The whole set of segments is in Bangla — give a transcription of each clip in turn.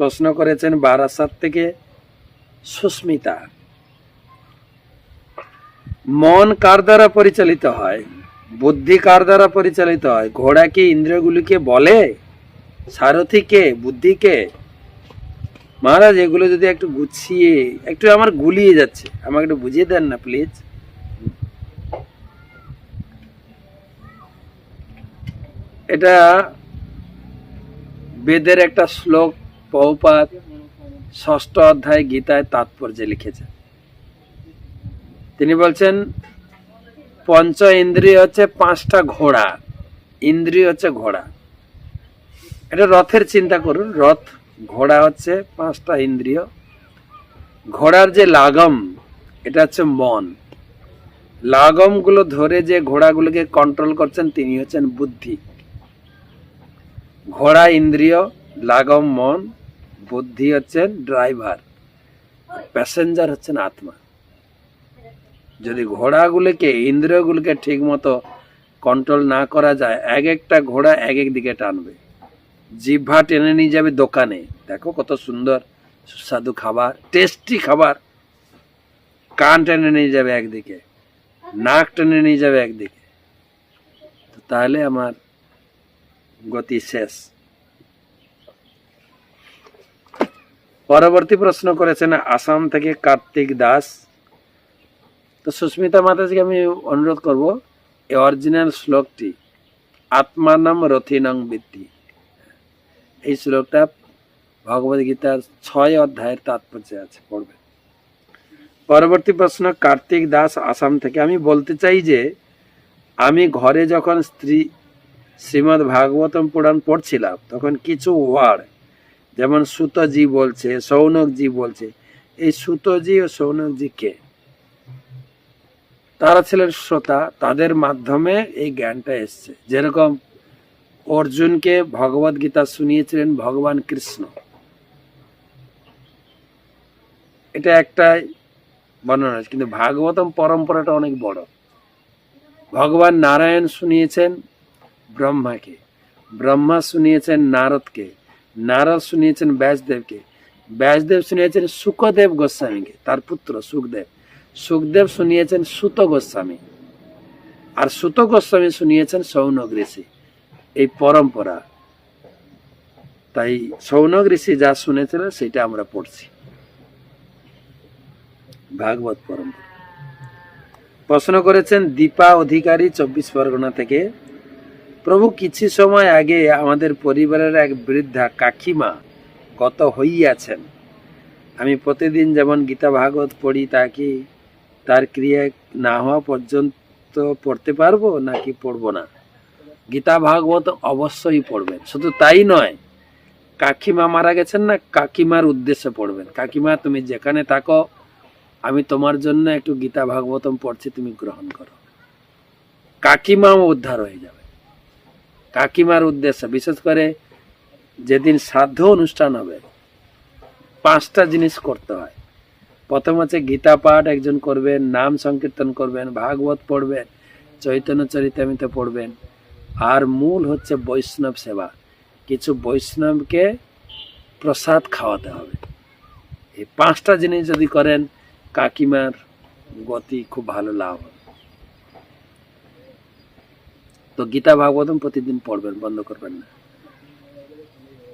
প্রশ্ন করেছেন বারাসাত থেকে সুস্মিতা। মন কার দ্বারা পরিচালিত হয়? বুদ্ধি কার দ্বারা পরিচালিত হয়? ঘোড়া কি ইন্দ্রিয়গুলিকে বলে? সারথীকে বুদ্ধিকে মহারাজ, এগুলো যদি একটু গুছিয়ে, একটু আমার গুলিয়ে যাচ্ছে। আমাকে একটু বুঝিয়ে দেন না প্লিজ এটা বেদের একটা শ্লোক বহুপাত ষষ্ঠ অধ্যায় গীতায় তাৎপর্যে লিখেছে। তিনি বলছেন, পঞ্চ ইন্দ্রিয় হচ্ছে পাঁচটা ঘোড়া। ইন্দ্রিয় হচ্ছে ঘোড়া। এটা রথের চিন্তা করুন। রথ, ঘোড়া হচ্ছে পাঁচটা ইন্দ্রিয়। ঘোড়ার যে লাগম, এটা হচ্ছে মন। লাগমগুলো ধরে যে ঘোড়াগুলোকে কন্ট্রোল করছেন, তিনি হচ্ছেন বুদ্ধি। ঘোড়া ইন্দ্রিয়, লাগম মন। বুদ্ধি হচ্ছেন ড্রাইভার, প্যাসেঞ্জার হচ্ছেন আত্মা। যদি ঘোড়াগুলোকে, ইন্দ্রিয়গুলোকে ঠিক মতো কন্ট্রোল না করা যায়, এক একটা ঘোড়া এক এক দিকে টানবে। জিভা টেনে নিয়ে যাবে দোকানে। দেখো কত সুন্দর, সুস্বাদু খাবার টেস্টি খাবার। কান টেনে নিয়ে যাবে একদিকে, নাক টেনে নিয়ে যাবে একদিকে। তো তাহলে আমার গতি শেষ। পরবর্তী প্রশ্ন করেছেন আসাম থেকে কার্তিক দাস। তো সুস্মিতা মাতাজিকে আমি অনুরোধ করব, এই অরিজিনাল শ্লোকটি, আত্মানাম রথিনং বৃত্তি এই শ্লোকটা ভগবদ গীতার ছয় অধ্যায়ের তাৎপর্য আছে, পড়বে। পরবর্তী প্রশ্ন, কার্তিক দাস আসাম থেকে। আমি বলতে চাই যে, আমি ঘরে যখন স্ত্রী শ্রীমদ্ ভাগবতম পুরাণ পড়ছিলাম, তখন কিছু ওয়ার্ড যেমন সুতজি বলছে, সৌনকজি বলছে। এই সুতজি ও সৌনকজি কে? তারা ছিলেন শ্রোতা, তাদের মাধ্যমে এই জ্ঞানটা এসছে। যেরকম অর্জুনকে ভগবত গীতা শুনিয়েছিলেন ভগবান কৃষ্ণ। এটা একটাই বর্ণনা, কিন্তু ভাগবতম পরম্পরাটা অনেক বড়। ভগবান নারায়ণ শুনিয়েছেন ব্রহ্মাকে, ব্রহ্মা শুনিয়েছেন নারদকে। নারদ শুনিয়েছেন ব্যাসদেবকে। ব্যাসদেব শুনিয়েছেন সুখদেব গোস্বামীকে, তার পুত্র সুখদেব। সুখদেব শুনিয়েছেন সুত গোস্বামী। আর সুত গোস্বামী শুনিয়েছেন সৌনক ঋষি। এই পরম্পরা। তাই সৌনক ঋষি যা শুনেছিলেন সেটা আমরা পড়ছি। ভাগবত পরম্পরা। প্রশ্ন করেছেন, দীপা অধিকারী চব্বিশ পরগনা থেকে প্রভু কিছু সময় আগে আমাদের পরিবারের এক বৃদ্ধা কাকিমা গত হইয়াছেন। আমি প্রতিদিন যেমন গীতা ভাগবত পড়ি, তা কি তার ক্রিয়া না হওয়া পর্যন্ত পড়তে পারব নাকি পড়ব না? গীতা ভাগবত অবশ্যই পড়বেন। শুধু তাই নয়, কাকিমা মারা গেছেন না, কাকিমার উদ্দেশ্যে পড়বেন। কাকিমা, তুমি যেখানে থাকো, আমি তোমার জন্য একটু গীতা ভাগবতম পড়ছি, তুমি গ্রহণ করো। কাকিমাও উদ্ধার হয়ে যাবে। কাকিমার উদ্দেশ্যে, বিশেষ করে যেদিন শ্রাদ্ধ অনুষ্ঠান হবে, পাঁচটা জিনিস করতে হয়। প্রথম হচ্ছে গীতা পাঠ একজন করবেন, নাম সংকীর্তন করবেন, ভাগবত পড়বেন, চৈতন্য চরিতামিতে পড়বেন। আর মূল হচ্ছে বৈষ্ণব সেবা। কিছু বৈষ্ণবকে প্রসাদ খাওয়াতে হবে। এই পাঁচটা জিনিস যদি করেন, কাকিমার গতি খুব ভালো লাভ হবে। তো গীতা ভাগবতম প্রতিদিন পড়বেন, বন্ধ করবেন না।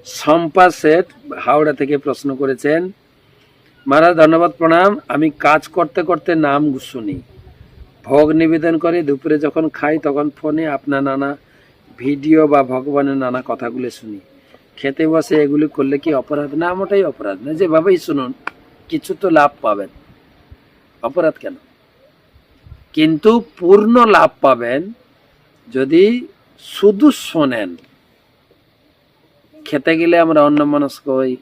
শম্পা শেঠ হাওড়া থেকে প্রশ্ন করেছেন, মহারাজ, ধন্যবাদ, প্রণাম। আমি কাজ করতে করতে নাম শুনি। ভোগ নিবেদন করে, দুপুরে যখন খাই তখন ফোনে আপনার নানা ভিডিও বা ভগবানের নানা কথাগুলো শুনি। খেতে বসে এগুলি করলে কি অপরাধ? না, মোটাই অপরাধ না। যেভাবেই শুনুন, কিছু তো লাভ পাবেন। অপরাধ কেন? কিন্তু পূর্ণ লাভ পাবেন যদি শুধু শোনেন, খেতে গেলে আমরা অন্য মনস্ক হই,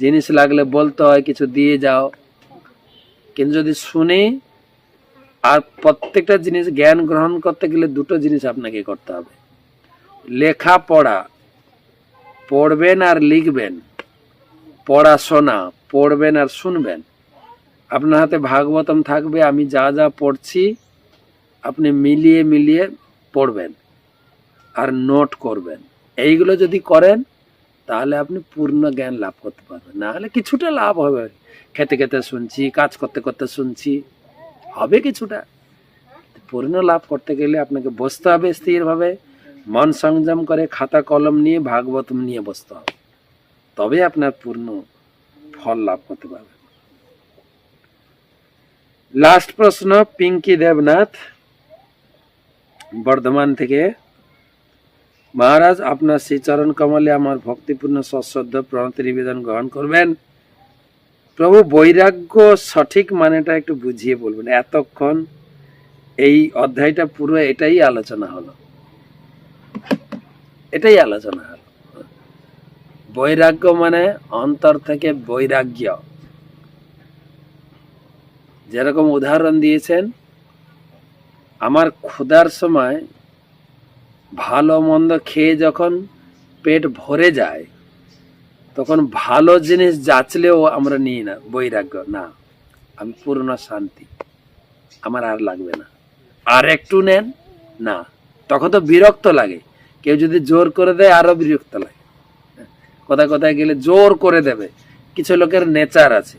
জিনিস লাগলে বলতে হয়, কিছু দিয়ে যাও। কিন্তু যদি শুনি, আর প্রত্যেকটা জিনিস জ্ঞান গ্রহণ করতে গেলে দুটো জিনিস আপনাকে করতে হবে। লেখা পড়া পড়বেন আর লিখবেন। পড়াশোনা, পড়বেন আর শুনবেন। আপনার হাতে ভাগবতম থাকবে, আমি যা যা পড়ছি, আপনি মিলিয়ে মিলিয়ে পড়বেন আর নোট করবেন। এইগুলো যদি করেন, তাহলে আপনি পূর্ণ জ্ঞান লাভ করতে পারবেন। না হলে কিছুটা লাভ হবে। খেতে খেতে শুনছি, কাজ করতে করতে শুনছি, হবে কিছুটা। পূর্ণ লাভ করতে গেলে আপনাকে বসতে হবে স্থিরভাবে, মন সংযম করে খাতা কলম নিয়ে ভাগবতম নিয়ে বসতে হবে। তবে আপনার পূর্ণ ফল লাভ করতে পারবেন। লাস্ট প্রশ্ন, পিঙ্কি দেবনাথ বর্ধমান থেকে। মহারাজ, আপনার শ্রী চরণ কমলে আমার ভক্তিপূর্ণ সশ্রদ্ধ প্রণতি নিবেদন গ্রহণ করবেন। প্রভু, বৈরাগ্য সঠিক মানেটা একটু বুঝিয়ে বলবেন। এতক্ষণ এই অধ্যায়টা পুরো এটাই আলোচনা হলো। এটাই আলোচনা হলো। বৈরাগ্য মানে অন্তর থেকে বৈরাগ্য। যেরকম উদাহরণ দিয়েছেন আমার ক্ষুধার সময় ভালো মন্দ খেয়ে যখন পেট ভরে যায় তখন ভালো জিনিস যাচলেও আমরা নিই না বৈরাগ্য। না আমি পূর্ণ শান্তি। আমার আর লাগবে না। আর একটু নেন না। তখন তো বিরক্ত লাগে। কেউ যদি জোর করে দেয় আরও বিরক্ত লাগে। কোথায় কোথায় গেলে জোর করে দেবে। কিছু লোকের নেচার আছে।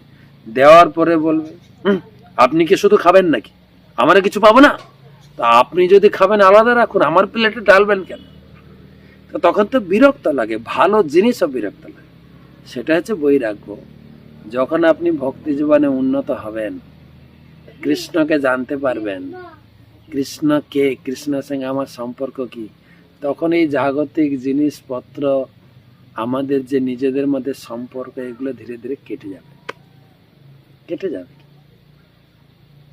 দেওয়ার পরে বলবে "হুম, আপনি কি শুধু খাবেন নাকি? আমার কিছু পাবো না? তা আপনি যদি খাবেন আলাদা রাখুন, আমার প্লেটে ডালবেন কেন? তখন তো বিরক্ত লাগে, ভালো জিনিসও বিরক্ত লাগে। সেটা হচ্ছে বৈরাগ্য। যখন আপনি ভক্তি জীবনে উন্নত হবেন, কৃষ্ণকে জানতে পারবেন, কৃষ্ণ কে কৃষ্ণের সঙ্গে আমার সম্পর্ক কি, তখন এই জাগতিক জিনিসপত্র আমাদের যে নিজেদের মধ্যে সম্পর্ক, এগুলো ধীরে ধীরে কেটে যাবে। কেটে যাবে।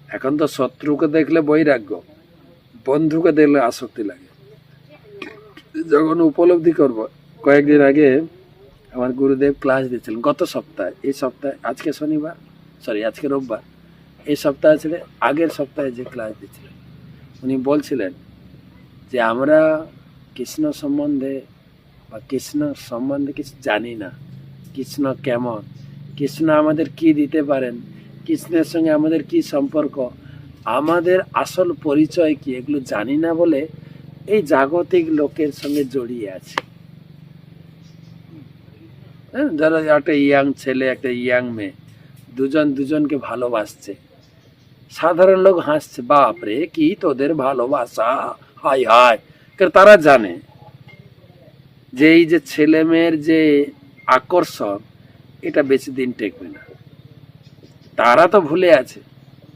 এখন তো শত্রুকে দেখলে বৈরাগ্য। বন্ধুকে দেখলে আসক্তি লাগে। যখন উপলব্ধি করব, কয়েকদিন আগে আমার গুরুদেব ক্লাস দিয়েছিলেন, গত সপ্তাহে, এই সপ্তাহে, আজকে শনিবার সরি আজকে রোববার, এই সপ্তাহে ছিল, আগের সপ্তাহে যে ক্লাস দিয়েছিলেন, উনি বলছিলেন যে, আমরা কৃষ্ণ সম্বন্ধে বা কৃষ্ণ সম্বন্ধে কিছু জানি না। কৃষ্ণ কেমন? কৃষ্ণ আমাদের কি দিতে পারেন? কৃষ্ণের সঙ্গে আমাদের কি সম্পর্ক? আমাদের আসল পরিচয় কি এগুলো জানি না বলে এই জাগতিক লোকের সঙ্গে জড়িয়ে আছে। হ্যাঁ, একটা ইয়াং ছেলে একটা ইয়াং মেয়ে দুজন দুজনকে ভালোবাসছে। সাধারণ লোক হাসছে বাপরে কি তোদের ভালোবাসা? হাই হাই তারা জানে যে এই যে ছেলে মেয়ের যে আকর্ষণ এটা বেশি দিন টেকবে না। তারা তো ভুলে আছে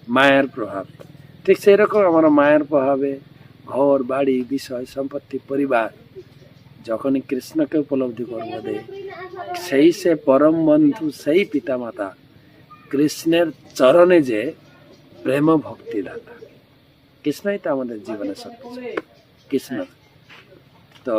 মায়ের প্রভাবে। ঠিক সেই রকম আমরা মায়ের প্রভাবে ঘর, বাড়ি, বিষয়, সম্পত্তি, পরিবার যখনই কৃষ্ণকে উপলব্ধি করব দে, সেই সে পরম বন্ধু, সেই পিতামাতা কৃষ্ণের চরণে যে প্রেম ভক্তি দাতা কৃষ্ণই তো আমাদের জীবনে সব। কৃষ্ণ তো